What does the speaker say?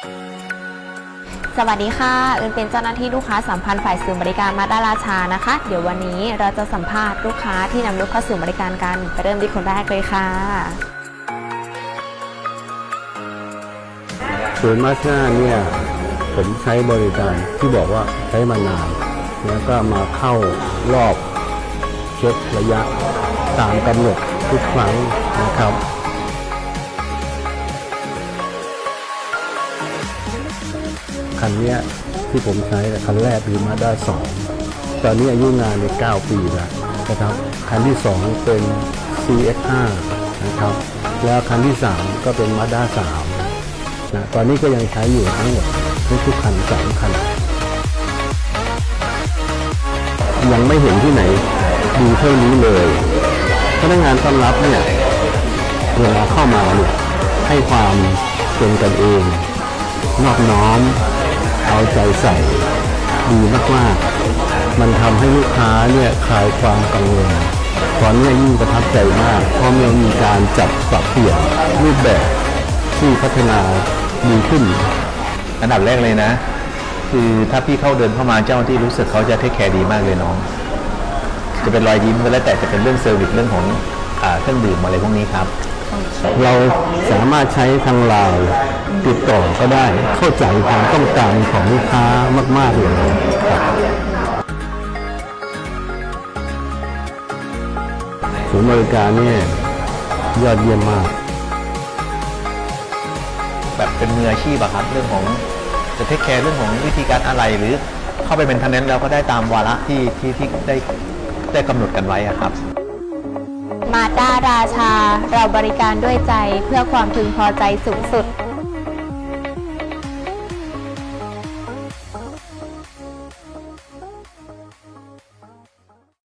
สวัสดีค่ะ เอิญเป็นเจ้าหน้าที่ลูกค้าสัมพันธ์ฝ่ายศูนย์บริการมาดาราชานะคะ เดี๋ยววันนี้เราจะสัมภาษณ์ลูกค้าที่นำรถเข้าสู่บริการกัน ไปเริ่มที่คนแรกเลยค่ะศูนมาสด้าเนี่ยผมใช้บริการที่บอกว่าใช้มานาน แล้วก็มาเข้ารอบเช็คระยะตามกำหนดทุกครั้งนะครับ คันนี้ที่ผมใช้คันแรกคือมาด้าสองตอนนี้อายุงานเนี่ย9ปีแล้วนะครับ คันที่ 2 เป็น CX5 นะครับ แล้วคันที่ 3 ก็เป็นมาด้า3นะตอนนี้ก็ยังใช้อยู่ทั้งหมดทุกคันสามคัน ยังไม่เห็นที่ไหนดีเท่านี้เลยพนักงานต้อนรับเนี่ยเวลาเข้ามาเนี่ยให้ความเป็นกันเอง นอบน้อม เอาใจใส่ดีมากๆ มันทำให้ลูกค้าเนี่ยคลายความกังวลตอนนี้ยิ่งประทับใจมาก เพราะมันมีการจัดปรับเปลี่ยนรูปแบบที่พัฒนาดีขึ้น อันดับแรกเลยนะ คือถ้าพี่เข้าเดินเข้ามาเจ้าหน้าที่รู้สึกเขาจะเทคแคร์ดีมากเลยน้อง จะเป็นรอยยิ้มก็แล้วแต่จะเป็นเรื่องเซอร์วิสเรื่องของอเครื่องดื่มอะไรพวกนี้ครับ เราสามารถใช้ทางไลน์ติดต่อก็ได้เข้าใจความต้องการของลูกค้ามาก ๆ เลยครับศูนย์บริการเนี่ยยอดเยี่ยมมาก แบบเป็นมืออาชีพอะครับ เรื่องของจะเทคแคร์เรื่องของวิธีการอะไรหรือเข้าไปเป็นทันเนนแล้วก็ได้ตามวาระที่ที่ที่ได้ได้กำหนดกันไว้อะครับ มาด้าราชา เราบริการด้วยใจเพื่อความพึงพอใจสูงสุด